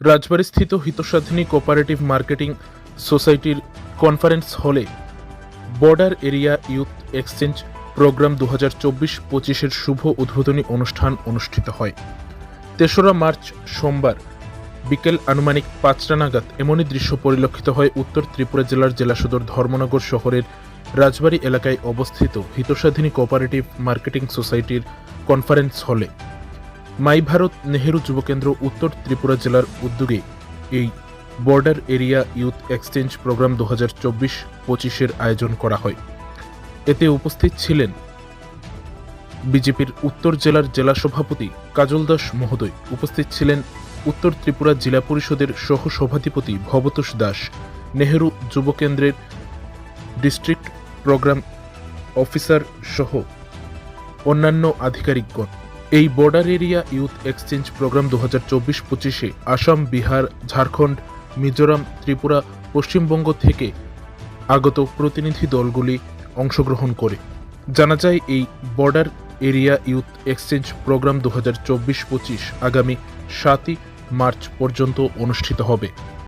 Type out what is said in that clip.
রাজবাড়ীস্থিত হিতসাধিনী cooperative marketing সোসাইটির conference হলে border area youth exchange programme দু হাজার চব্বিশ পঁচিশের শুভ উদ্বোধনী অনুষ্ঠান অনুষ্ঠিত হয়। তেসরা মার্চ সোমবার বিকেল আনুমানিক পাঁচটা নাগাদ এমনই দৃশ্য পরিলক্ষিত হয় উত্তর ত্রিপুরা জেলার জেলা সদর ধর্মনগর শহরের রাজবাড়ী এলাকায় অবস্থিত হিতসাধিনী কোপারেটিভ মার্কেটিং সোসাইটির কনফারেন্স হলে মাই ভারত নেহেরু যুবকেন্দ্র উত্তর ত্রিপুরা জেলার উদ্যোগে এই border area youth exchange programme দু হাজার চব্বিশ পঁচিশের আয়োজন করা হয়। এতে উপস্থিত ছিলেন বিজেপির উত্তর জেলার জেলা সভাপতি কাজল দাস মহোদয়, উপস্থিত ছিলেন উত্তর ত্রিপুরা জেলা পরিষদের সহ সভাধিপতি ভবতোষ দাস, নেহেরু যুবকেন্দ্রের ডিস্ট্রিক্ট প্রোগ্রাম অফিসার সহ অন্যান্য আধিকারিকগণ। এই border area youth exchange programme দু হাজার চব্বিশ পঁচিশে আসাম, বিহার, ঝাড়খণ্ড, মিজোরাম, ত্রিপুরা, পশ্চিমবঙ্গ থেকে আগত প্রতিনিধি দলগুলি অংশগ্রহণ করে। জানা যায়, এই border area youth exchange programme দু হাজার চব্বিশ পঁচিশ আগামী সাতই মার্চ পর্যন্ত অনুষ্ঠিত হবে।